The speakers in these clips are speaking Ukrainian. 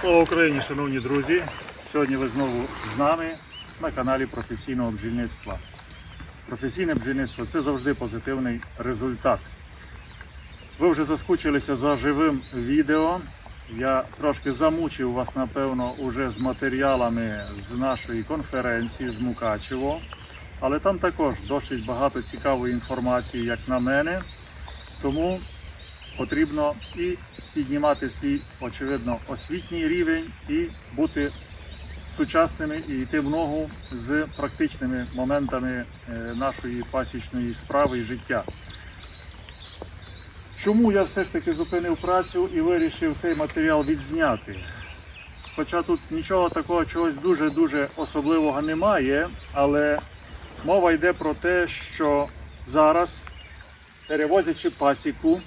Слава Україні, шановні друзі! Сьогодні ви знову з нами на каналі професійного бджільництва. Професійне бджільництво це завжди позитивний результат. Ви вже заскучилися за живим відео. Я трошки замучив вас, напевно, уже з матеріалами з нашої конференції з Мукачево. Але там також досить багато цікавої інформації, як на мене. Тому потрібно і піднімати свій, очевидно, освітній рівень і бути сучасними і йти в ногу з практичними моментами е, нашої пасічної справи і життя. Чому я все ж таки зупинив працю і вирішив цей матеріал відзняти? Хоча тут нічого такого чогось дуже-дуже особливого немає, але мова йде про те, що зараз, перевозячи пасіку,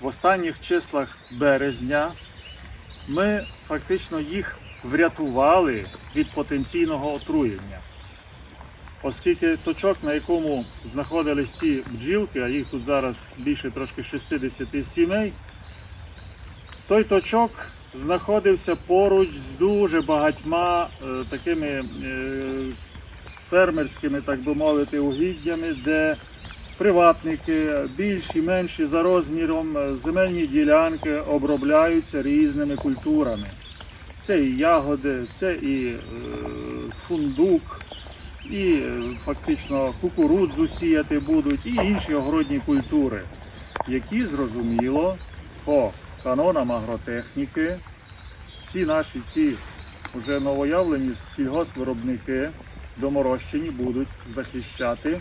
в останніх числах березня ми фактично їх врятували від потенційного отруєння. Оскільки точок, на якому знаходились ці бджілки, а їх тут зараз більше трошки 60 сімей, той точок знаходився поруч з дуже багатьма е, такими е, фермерськими, так би мовити, угіддями, де приватники, більші, менші за розміром е, земельні ділянки обробляються різними культурами. Це і ягоди, це і е, фундук, і е, фактично кукурудзу сіяти будуть, і інші огородні культури, які зрозуміло по канонам агротехніки, всі наші ці вже новоявлені сільгоспвиробники доморощені будуть захищати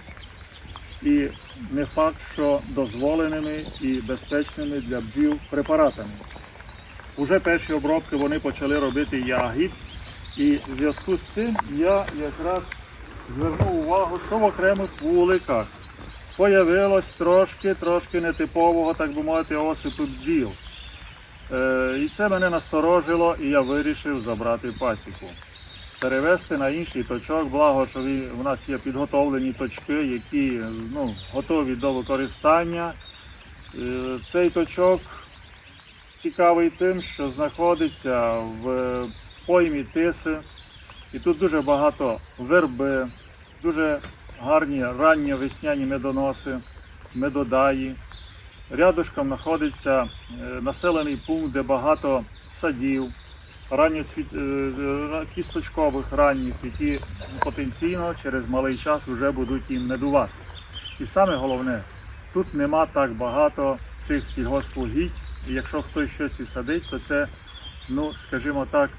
і не факт, що дозволеними і безпечними для бджіл препаратами. Уже перші обробки вони почали робити ягід, і в зв'язку з цим я якраз звернув увагу, що в окремих вуликах появилось трошки, трошки нетипового, так би мовити, осипу бджіл. Е, і це мене насторожило, і я вирішив забрати пасіку перевести на інший точок, благо, що в нас є підготовлені точки, які ну, готові до використання. Е, Цей точок цікавий тим, що знаходиться в поймі тиси, і тут дуже багато верби, дуже гарні ранні весняні медоноси, медодаї. Рядышком знаходиться е, населений пункт, де багато садів, ранньоцвіт... е, е, кісточкових ранніх, які потенційно через малий час вже будуть їм медувати. І саме головне, тут нема так багато цих сільгоспугідь, і якщо хтось щось і садить, то це, ну, скажімо так,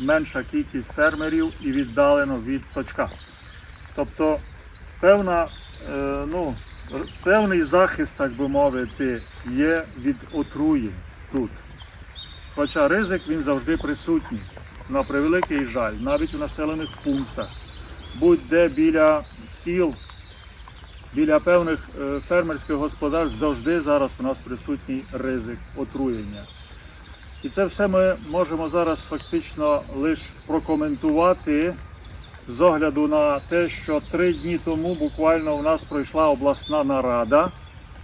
менша кількість фермерів і віддалено від точка. Тобто певна, е, ну, певний захист, так би мовити, є від отруєнь тут. Хоча ризик він завжди присутній. На превеликий жаль, навіть у населених пунктах, будь-де біля сіл, біля певних е, фермерських господарств завжди зараз у нас присутній ризик отруєння. І це все ми можемо зараз фактично лише прокоментувати з огляду на те, що три дні тому буквально у нас пройшла обласна нарада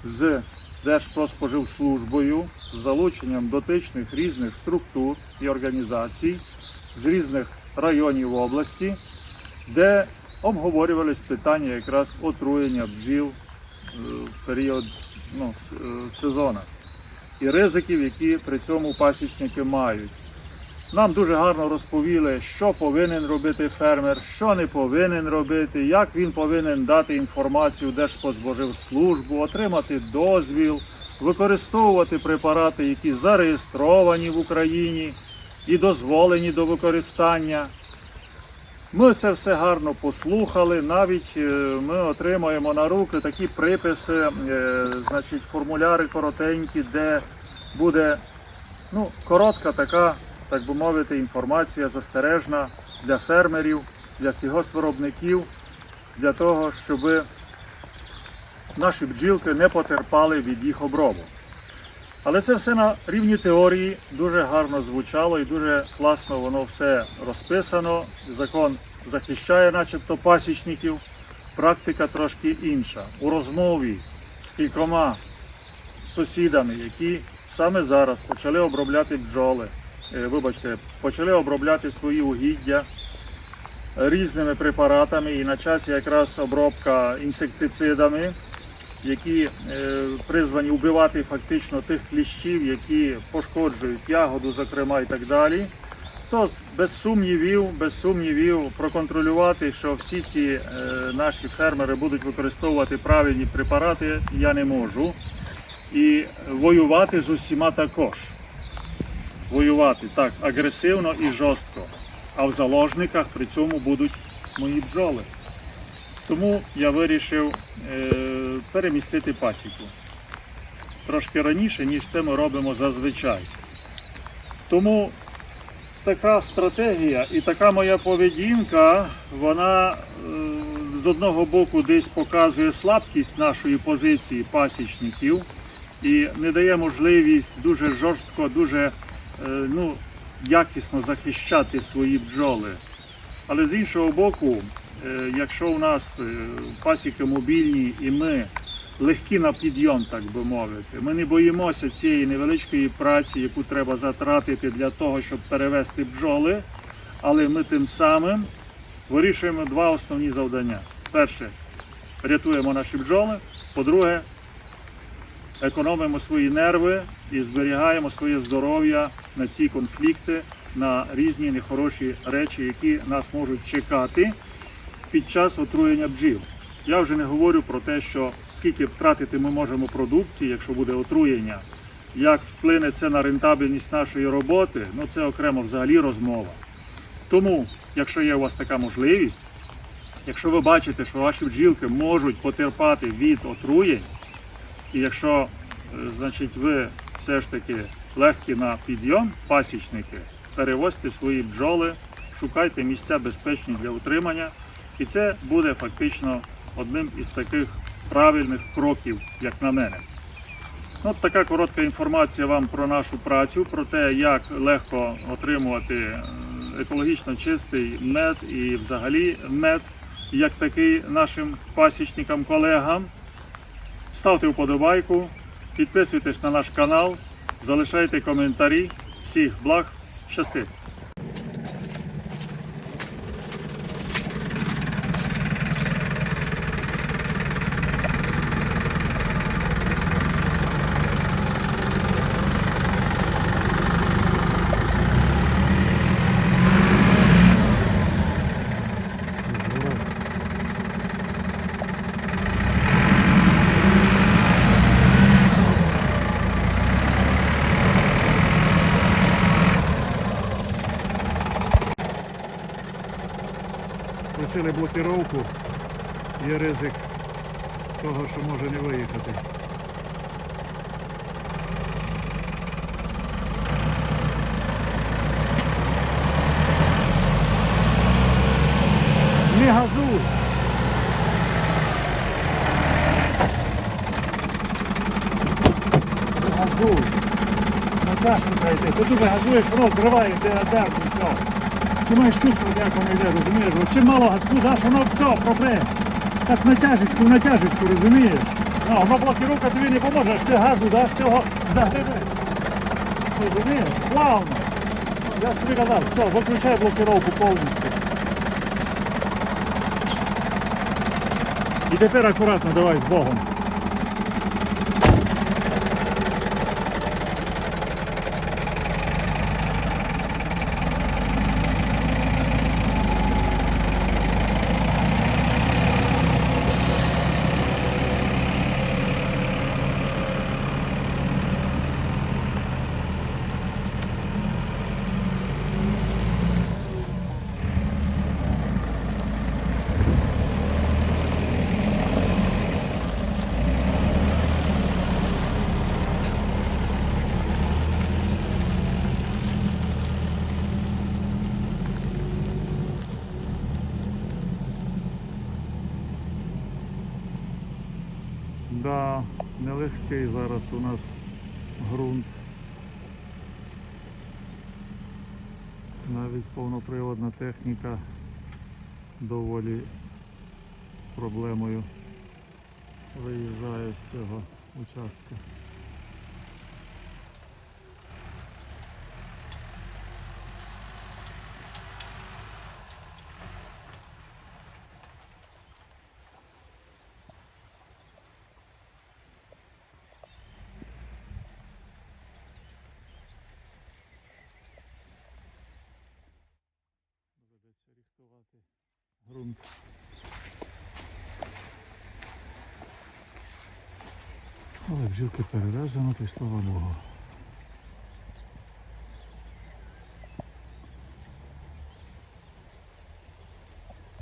з Держпродспоживслужбою залученням дотичних різних структур і організацій з різних районів області, де обговорювались питання якраз отруєння бджіл е, в період ну, е, сезону і ризиків, які при цьому пасічники мають. Нам дуже гарно розповіли, що повинен робити фермер, що не повинен робити, як він повинен дати інформацію Держспоживслужбу, отримати дозвіл, використовувати препарати, які зареєстровані в Україні і дозволені до використання. Ми це все гарно послухали. Навіть е, ми отримаємо на руки такі приписи, е, значить, формуляри коротенькі, де буде ну, коротка така, так би мовити, інформація застережна для фермерів, для сільгоспвиробників, для того, щоб наші бджілки не потерпали від їх обробок. Але це все на рівні теорії дуже гарно звучало і дуже класно воно все розписано. Закон захищає, начебто, пасічників. Практика трошки інша. У розмові з кількома сусідами, які саме зараз почали обробляти бджоли, е, вибачте, почали обробляти свої угіддя різними препаратами, і на часі якраз обробка інсектицидами, які е, призвані вбивати фактично тих кліщів, які пошкоджують ягоду, зокрема і так далі. То без сумнівів, без сумнівів проконтролювати, що всі ці е, наші фермери будуть використовувати правильні препарати, я не можу. І воювати з усіма також. Воювати так агресивно і жорстко. А в заложниках при цьому будуть мої бджоли. Тому я вирішив е, перемістити пасіку трошки раніше, ніж це ми робимо зазвичай. Тому така стратегія і така моя поведінка, вона е, з одного боку десь показує слабкість нашої позиції пасічників і не дає можливість дуже жорстко, дуже е, ну, якісно захищати свої бджоли. Але з іншого боку, якщо у нас е, пасіки мобільні і ми легкі на підйом, так би мовити, ми не боїмося цієї невеличкої праці, яку треба затратити для того, щоб перевести бджоли, але ми тим самим вирішуємо два основні завдання. Перше, рятуємо наші бджоли. По-друге, економимо свої нерви і зберігаємо своє здоров'я на ці конфлікти, на різні нехороші речі, які нас можуть чекати під час отруєння бджіл. Я вже не говорю про те, що скільки втратити ми можемо продукції, якщо буде отруєння, як вплине це на рентабельність нашої роботи, ну це окремо взагалі розмова. Тому, якщо є у вас така можливість, якщо ви бачите, що ваші бджілки можуть потерпати від отруєнь, і якщо е, значить, ви все ж таки легкі на підйом, пасічники, перевозьте свої бджоли, шукайте місця безпечні для утримання, і це буде фактично одним із таких правильних кроків, як на мене. От така коротка інформація вам про нашу працю, про те, як легко отримувати е, екологічно чистий мед і взагалі мед, як такий нашим пасічникам, колегам. Ставте вподобайку, підписуйтесь на наш канал, залишайте коментарі. Всіх благ, щасти! Блокировку, є ризик того, що може не виїхати. Не газуй! Не газуй! Натяжку дайте, ти дуже газуєш, воно зриває ДРДР і все. Ти маєш чувствувати, як воно йде, розумієш? Бо Чим мало газку даш, воно все, проблем. Так натяжечку, натяжечку, розумієш? Ну, воно блокіровка тобі не поможе, ти газу даш, ти його загребеш. Розумієш? Плавно. Я ж тобі казав, все, виключай блокіровку повністю. І тепер акуратно давай з Богом. Да, нелегкий зараз у нас ґрунт. Навіть повноприводна техніка доволі з проблемою виїжджає з цього участка. Грунт. Але бджілки перевезено, та й слава Богу.